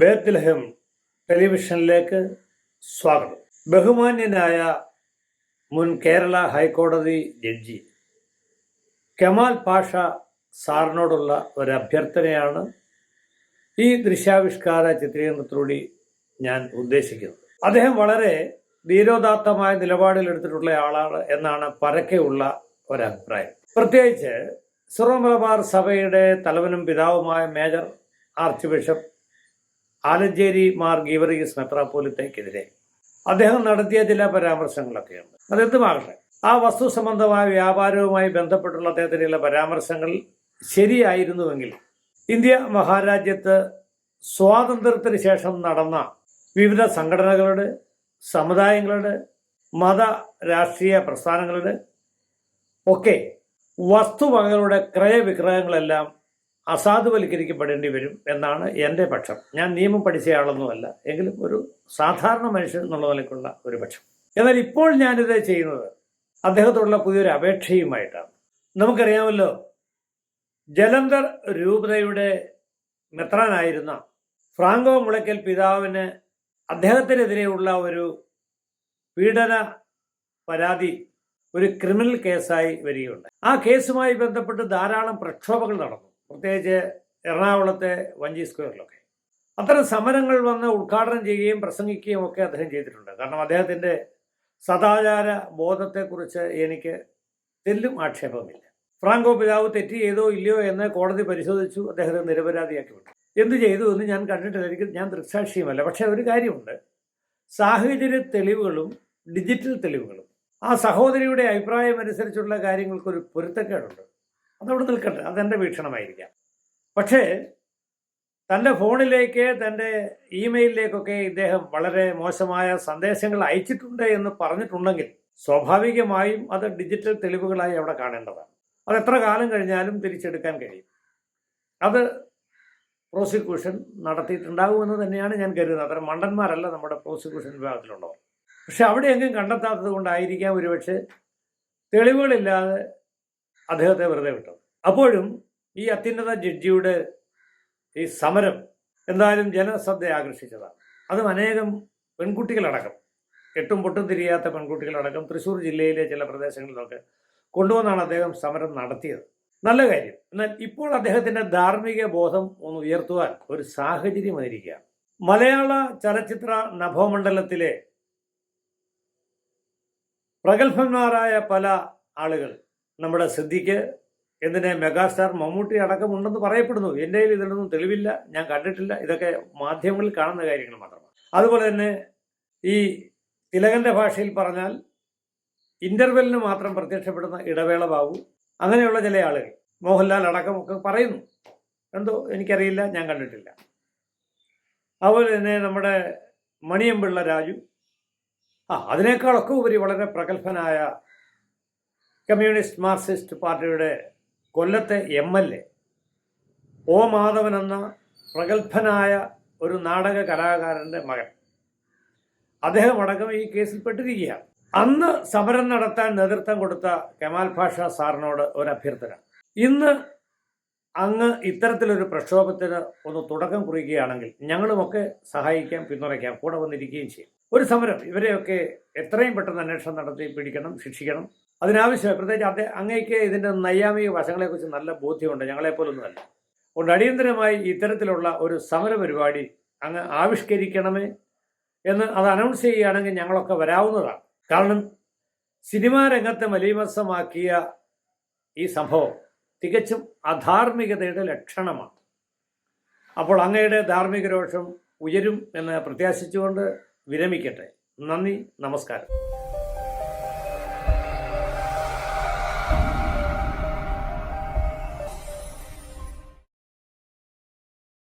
ബേത്ലഹം ടെലിവിഷനിലേക്ക് സ്വാഗതം. ബഹുമാന്യനായ മുൻ കേരള ഹൈക്കോടതി ജഡ്ജി കമാൽ പാഷ സാറിനോടുള്ള ഒരു അഭ്യർത്ഥനയാണ് ഈ ദൃശ്യാവിഷ്കാര ചിത്രീകരണത്തിലൂടെ ഞാൻ ഉദ്ദേശിക്കുന്നത്. അദ്ദേഹം വളരെ ധീരോദാത്തമായ നിലപാടിലെടുത്തിട്ടുള്ള ആളാണ് എന്നാണ് പരക്കെയുള്ള ഒരഭിപ്രായം. പ്രത്യേകിച്ച് സിറോ മലബാർ സഭയുടെ തലവനും പിതാവുമായ major archbishop Alencherry Mar Geevarios മെത്രാപ്പോലിത്തയ്ക്കെതിരെ അദ്ദേഹം നടത്തിയ ചില പരാമർശങ്ങളൊക്കെയുണ്ട്. അതെന്തുമാകട്ടെ ആ വസ്തു സംബന്ധമായ വ്യാപാരവുമായി ബന്ധപ്പെട്ടുള്ള അദ്ദേഹത്തിന്റെ പരാമർശങ്ങൾ ശരിയായിരുന്നുവെങ്കിൽ ഇന്ത്യ മഹാരാജ്യത്ത് സ്വാതന്ത്ര്യത്തിന് ശേഷം നടന്ന വിവിധ സംഘടനകളുടെ സമുദായങ്ങളുടെ മത രാഷ്ട്രീയ പ്രസ്ഥാനങ്ങളുടെ ഒക്കെ വസ്തുവകകളുടെ ക്രയവിക്രയങ്ങളെല്ലാം അസാധുവൽക്കരിക്കപ്പെടേണ്ടി വരും എന്നാണ് എന്റെ പക്ഷം. ഞാൻ നിയമം പഠിച്ചയാളൊന്നുമല്ല എങ്കിലും ഒരു സാധാരണ മനുഷ്യൻ എന്നുള്ള നിലയ്ക്കുള്ള ഒരു പക്ഷം. എന്നാൽ ഇപ്പോൾ ഞാനിത് ചെയ്യുന്നത് അദ്ദേഹത്തോടുള്ള പുതിയൊരു അപേക്ഷയുമായിട്ടാണ്. നമുക്കറിയാമല്ലോ ജലന്ധർ രൂപതയുടെ മെത്രാനായിരുന്ന ഫ്രാങ്കോ മുളയ്ക്കൽ പിതാവിന് അദ്ദേഹത്തിനെതിരെയുള്ള ഒരു പീഡന പരാതി ഒരു ക്രിമിനൽ കേസായി വരികയുണ്ട് ആ കേസുമായി ബന്ധപ്പെട്ട് ധാരാളം പ്രക്ഷോഭങ്ങൾ നടന്നു. പ്രത്യേകിച്ച് എറണാകുളത്തെ വഞ്ചി സ്ക്വയറിലൊക്കെ. അത്തരം സമരങ്ങൾ വന്ന് ഉദ്ഘാടനം ചെയ്യുകയും പ്രസംഗിക്കുകയും ഒക്കെ അദ്ദേഹം ചെയ്തിട്ടുണ്ട്. കാരണം അദ്ദേഹത്തിന്റെ സദാചാര ബോധത്തെക്കുറിച്ച് എനിക്ക് തെല്ലും ആക്ഷേപമില്ല ഫ്രാങ്കോ പിതാവ് തെറ്റ് ചെയ്തോ ഇല്ലയോ എന്ന് കോടതി പരിശോധിച്ചു അദ്ദേഹത്തെ നിരപരാധിയാക്കി വിട്ടു എന്ത് ചെയ്തു എന്ന് ഞാൻ കണ്ടിട്ടില്ല. എനിക്ക് ഞാൻ ദൃക്സാക്ഷിയുമല്ല. പക്ഷേ ഒരു കാര്യമുണ്ട്. സാഹചര്യ തെളിവുകളും ഡിജിറ്റൽ തെളിവുകളും ആ സഹോദരിയുടെ അഭിപ്രായം അനുസരിച്ചുള്ള കാര്യങ്ങൾക്കൊരു പൊരുത്തക്കേടുണ്ട്. അതവിടെ നിൽക്കട്ടെ അതെന്റെ വീക്ഷണമായിരിക്കാം. പക്ഷേ തന്റെ ഫോണിലേക്ക് തന്റെ ഇമെയിലിലേക്കൊക്കെ ഇദ്ദേഹം വളരെ മോശമായ സന്ദേശങ്ങൾ അയച്ചിട്ടുണ്ട് എന്ന് പറഞ്ഞിട്ടുണ്ടെങ്കിൽ സ്വാഭാവികമായും അത് ഡിജിറ്റൽ തെളിവുകളായി അവിടെ കാണേണ്ടതാണ്. അത് എത്ര കാലം കഴിഞ്ഞാലും തിരിച്ചെടുക്കാൻ കഴിയും. അത് പ്രോസിക്യൂഷൻ നടത്തിയിട്ടുണ്ടാകുമെന്ന് തന്നെയാണ് ഞാൻ കരുതുന്നത്. അത്ര മണ്ടന്മാരല്ല നമ്മുടെ പ്രോസിക്യൂഷൻ വിഭാഗത്തിലുള്ളവർ. പക്ഷെ അവിടെ എങ്ങും കണ്ടെത്താത്തത് കൊണ്ടായിരിക്കാം ഒരുപക്ഷെ തെളിവുകളില്ലാതെ അദ്ദേഹത്തെ വെറുതെ വിട്ടത്. അപ്പോഴും ഈ അത്യുന്നത ജഡ്ജിയുടെ ഈ സമരം എന്തായാലും ജനശ്രദ്ധ ആകർഷിച്ചതാണ്. അതും അനേകം പെൺകുട്ടികളടക്കം എട്ടും പൊട്ടും തിരിയാത്ത പെൺകുട്ടികളടക്കം തൃശ്ശൂർ ജില്ലയിലെ ചില പ്രദേശങ്ങളിലൊക്കെ കൊണ്ടുവന്നാണ് അദ്ദേഹം സമരം നടത്തിയത്. നല്ല കാര്യം. എന്നാൽ ഇപ്പോൾ അദ്ദേഹത്തിന്റെ ധാർമ്മിക ബോധം ഒന്ന് ഉയർത്തുവാൻ ഒരു സാഹചര്യം വന്നിരിക്കുകയാണ്. മലയാള ചലച്ചിത്ര നഭോമണ്ഡലത്തിലെ പ്രഗത്ഭന്മാരായ പല ആളുകൾ നമ്മുടെ സിദ്ധിക്ക് എന്തിനെ മെഗാസ്റ്റാർ മമ്മൂട്ടി അടക്കമുണ്ടെന്ന് പറയപ്പെടുന്നു. എന്റെ കയ്യിൽ ഇതിനൊന്നും തെളിവില്ല ഞാൻ കണ്ടിട്ടില്ല. ഇതൊക്കെ മാധ്യമങ്ങളിൽ കാണുന്ന കാര്യങ്ങൾ മാത്രമാണ്. അതുപോലെ തന്നെ ഈ തിലകന്റെ ഭാഷയിൽ പറഞ്ഞാൽ ഇന്റർവെല്ലിന് മാത്രം പ്രത്യക്ഷപ്പെടുന്ന ഇടവേള ബാബു അങ്ങനെയുള്ള ചില ആളുകൾ മോഹൻലാൽ അടക്കമൊക്കെ പറയുന്നു. എന്തോ എനിക്കറിയില്ല ഞാൻ കണ്ടിട്ടില്ല. അതുപോലെ തന്നെ നമ്മുടെ മണിയമ്പിള്ള രാജു. ആ അതിനേക്കാളൊക്കെ ഉപരി വളരെ പ്രഗത്ഭനായ കമ്മ്യൂണിസ്റ്റ് മാർക്സിസ്റ്റ് പാർട്ടിയുടെ കൊല്ലത്തെ M L A O Madhavan എന്ന പ്രഗത്ഭനായ ഒരു നാടക കലാകാരന്റെ മകൻ. അദ്ദേഹം അടക്കം ഈ കേസിൽ പെട്ടിരിക്കുകയാണ്. അന്ന് സമരം നടത്താൻ നേതൃത്വം കൊടുത്ത കെമാൽ ഭാഷ സാറിനോട് ഒരു അഭ്യർത്ഥന. ഇന്ന് അങ്ങ് ഇത്തരത്തിലൊരു പ്രക്ഷോഭത്തിന് ഒന്ന് തുടക്കം കുറിക്കുകയാണെങ്കിൽ ഞങ്ങളുമൊക്കെ സഹായിക്കാം പിന്തുണയ്ക്കാം കൂടെ വന്നിരിക്കുകയും ചെയ്യും. ഒരു സമരം ഇവരെയൊക്കെ എത്രയും പെട്ടെന്ന് അന്വേഷണം നടത്തി പിടിക്കണം ശിക്ഷിക്കണം. അതിനാവശ്യമായി പ്രത്യേകിച്ച് അദ്ദേഹം അങ്ങേക്ക് ഇതിന്റെ നൈയാമിക വശങ്ങളെക്കുറിച്ച് നല്ല ബോധ്യമുണ്ട് ഞങ്ങളെപ്പോലൊന്നുമല്ല. അതുകൊണ്ട് അടിയന്തരമായി ഇത്തരത്തിലുള്ള ഒരു സമര പരിപാടി അങ്ങ് ആവിഷ്കരിക്കണമേ എന്ന് അത് അനൗൺസ് ചെയ്യുകയാണെങ്കിൽ ഞങ്ങളൊക്കെ വരാവുന്നതാണ്. കാരണം സിനിമാ രംഗത്തെ മലീമസമാക്കിയ ഈ സംഭവം തികച്ചും അധാർമികതയുടെ ലക്ഷണമാണ്. അപ്പോൾ അങ്ങയുടെ ധാർമ്മിക രോഷം ഉയരും എന്ന് പ്രത്യാശിച്ചുകൊണ്ട് വിരമിക്കട്ടെ. നന്ദി നമസ്കാരം.